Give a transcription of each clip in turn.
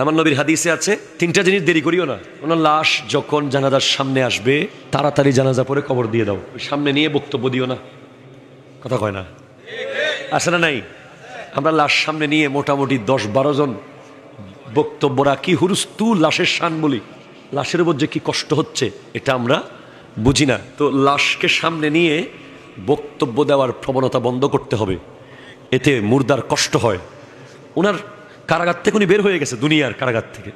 আমার নবীর হাদিসে আছে, তিনটা জিনিস দেরি করিও না। ওনার লাশ যখন জানাজার সামনে আসবে, তাড়াতাড়ি জানাজা পরে কবর দিয়ে দাও। সামনে নিয়ে বক্তব্য দিও না। কথা কয় না? আছে না নাই? আমরা লাশ সামনে নিয়ে মোটামুটি দশ বারো জন বক্তব্য রাখি হুরুস্তু লাশের শান বলি? লাশের উপর যে কি কষ্ট হচ্ছে, এটা আমরা বুঝি না। তো লাশকে সামনে নিয়ে বক্তব্য দেওয়ার প্রবণতা বন্ধ করতে হবে। এতে মুর্দার কষ্ট হয়। ওনার কারাগার থেকে উনি বের হয়ে গেছে, দুনিয়ার কারাগার থেকে।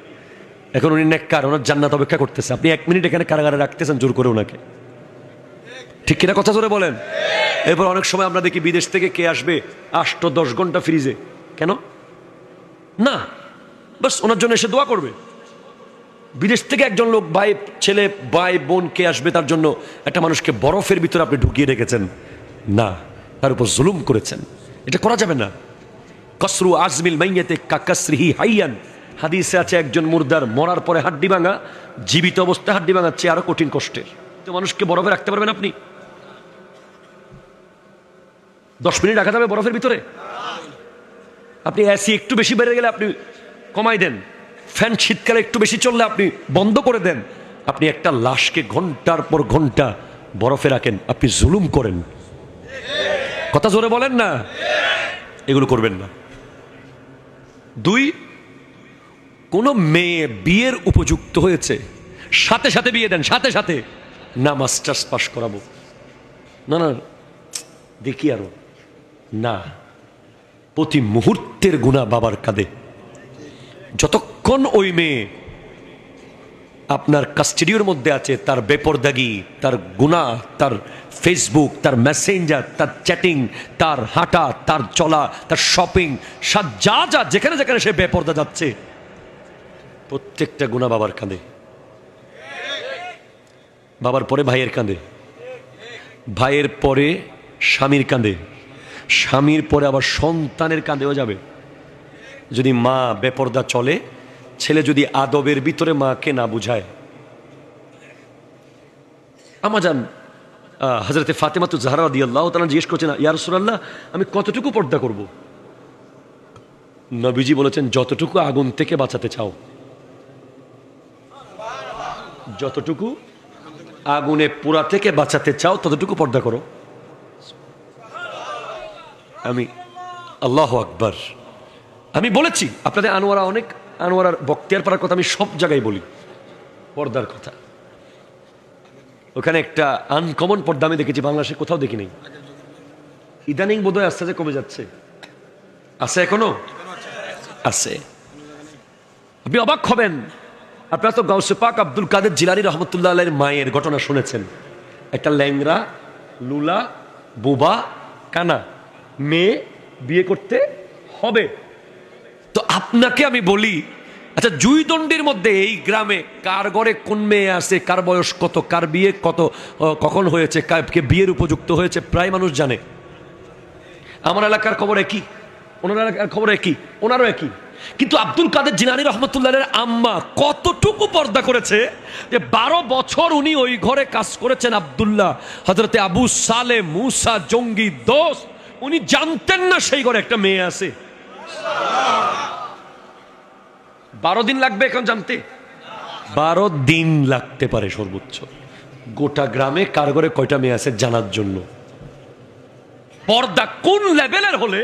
এখন উনি নেককার, ওনার জান্নাত অপেক্ষা করতেছে। আপনি এক মিনিট এখানে কারাগারে রাখতেছেন, জোর করে ওনাকে। ঠিক কিনা কথা জোরে বলেন? এরপর অনেক সময় আমরা দেখি বিদেশ থেকে কে আসবে, আষ্ট দশ ঘণ্টা ফ্রিজে কেন? না, বাস ওনার জন্য এসে দোয়া করবে। বিদেশ থেকে একজন লোক, ভাই, ছেলে, ভাই, বোন কে আসবে তার জন্য একটা মানুষকে বরফের ভিতরে আপনি ঢুকিয়ে রেখেছেন। না, তার উপর জুলুম করেছেন। এটা করা যাবে না। কসরু আজমিল মাইয়াতে কাকাশ্রিহি হাইয়ান। হাদিসে আছে একজন মুর্দার মরার পরে হাড্ডি ভাঙা, জীবিত অবস্থায় হাড্ডি ভাঙার চেয়ে আরও কঠিন কষ্টের। তো মানুষকে বরফে রাখতে পারবেন আপনি? দশ মিনিট রাখা যাবে বরফের ভিতরে? আপনি এসি একটু বেশি বেড়ে গেলে আপনি কমাই দেন। ফ্যান শীতকালে একটু বেশি চললে আপনি বন্ধ করে দেন। আপনি একটা লাশকে ঘণ্টার পর ঘণ্টা বরফে রাখেন, আপনি জুলুম করেন। কথা জোরে বলেন না? এগুলো করবেন না। দুই, কোন মেয়ে বিয়ের উপযুক্ত হয়েছে, সাথে সাথে বিয়ে দেন, সাথে সাথে না মাস্টার্স পাশ করাবো। না না, দেখি আরও। না, প্রতি মুহূর্তের গুণা বাবার কাঁধে। যতক্ষণ ওই মেয়ে আপনার কাস্টেডিওর মধ্যে আছে, তার বেপরদাগি, তার গুণা তার ফেসবুক তার মেসেঞ্জার তার চ্যাটিং তার হাঁটা, তার চলা, তার শপিং সব যা যা, যেখানে যেখানে সে বেপরদা যাচ্ছে, প্রত্যেকটা গুণা বাবার কাঁধে। বাবার পরে ভাইয়ের কাঁধে। ভাইয়ের পরে স্বামীর কাঁধে। স্বামীর পরে আবার সন্তানের কাঁধেও যাবে। যদি মা বেপর্দা চলে ছেলে যদি আদবের ভিতরে মাকে না বুঝায়? আমাজান হজরতে ফাতেমাতু জাহারা দিয়ে আল্লাহ তালা জিজ্ঞেস করছেন ইয়ার সুরাল্লাহ আমি কতটুকু পর্দা করব? নবীজি বলেছেন, যতটুকু আগুন থেকে বাঁচাতে চাও। যতটুকু আগুনে পোড়া থেকে বাঁচাতে চাও, ততটুকু পর্দা করো। আমি, আল্লাহ আকবার। আমি বলেছি, আপনাদের আনোয়ারা অনেক আনোয়ারার বক্তিয়ার পাড়ার কথা আমি সব জায়গায় বলি। পর্দার কথা। ওখানে একটা আনকমন পর্দা আমি দেখেছি, বাংলাদেশে কোথাও দেখি নেই। ইদানিং বোধহয় আস্তে আস্তে কমে যাচ্ছে। আছে এখনও? আছে। আপনি অবাক হবেন। আপনারা তো গাউসে পাক আব্দুল কাদের জিলানি রহমতুল্লাহ আলের মায়ের ঘটনা শুনেছেন। একটা ল্যাংরা লুলা, বোবা, কানা। মেয়ে বিয়ে করতে হবে। আপনাকে আমি বলি আচ্ছা জুই দণ্ডির মধ্যে এই গ্রামে কার ঘরে কোন মেয়ে আছে, কার বয়স কত, কার বিয়ে কত কখন হয়েছে, কে বিয়ের উপযুক্ত হয়েছে, প্রায় মানুষ জানে। আমার এলাকার খবর একই, ওনার এলাকার খবর একই, ওনারও একই। কিন্তু আব্দুল কাদের জিনানি রহমতুল্লাহের আম্মা কতটুকু পর্দা করেছে যে বারো বছর উনি ওই ঘরে কাজ করেছেন আবদুল্লাহ হজরতে আবু সালে, মুসা, জঙ্গি দোষ উনি জানতেন না সেই ঘরে একটা মেয়ে আছে। বারো দিন লাগবে এখন জানতে। বারো দিন লাগতে পারে সর্বোচ্চ। গোটা গ্রামে কার ঘরে কয়টা মেয়ে আছে জানার জন্য। পর্দা কোন লেভেলের হলে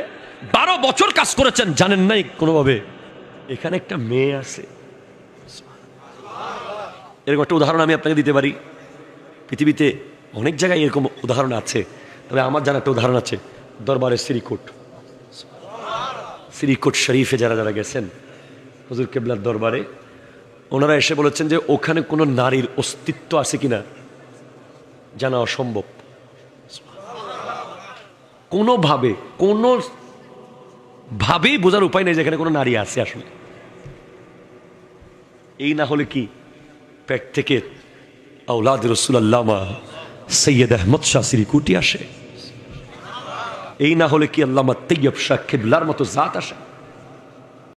বারো বছর কাজ করেছেন জানেন নাই কোনোভাবে? এখানে একটা মেয়ে আছে। এরকম একটা উদাহরণ আমি আপনাকে দিতে পারি। পৃথিবীতে অনেক জায়গায় এরকম উদাহরণ আছে। তবে আমার জানা একটা উদাহরণ আছে। দরবারের শ্রীকোট। শ্রীকোট শরীফে যারা যারা গেছেন হুজুর কেবলার দরবারে, ওনারা এসে বলেছেন যে ওখানে কোনো নারীর অস্তিত্ব আছে কিনা জানা অসম্ভব। কোনোভাবে, কোনো ভাবেই বোঝার উপায় নেই যেখানে কোনো নারী আছে আসলে। এই না হলে কি পেট থেকে আউলাদ রসুল্লামা সৈয়দ আহমদ শাহ শ্রীকুটি আসে? এই না হলে কি আল্লামা তৈয়ব শাহ কেবলার মতো জাত আসে?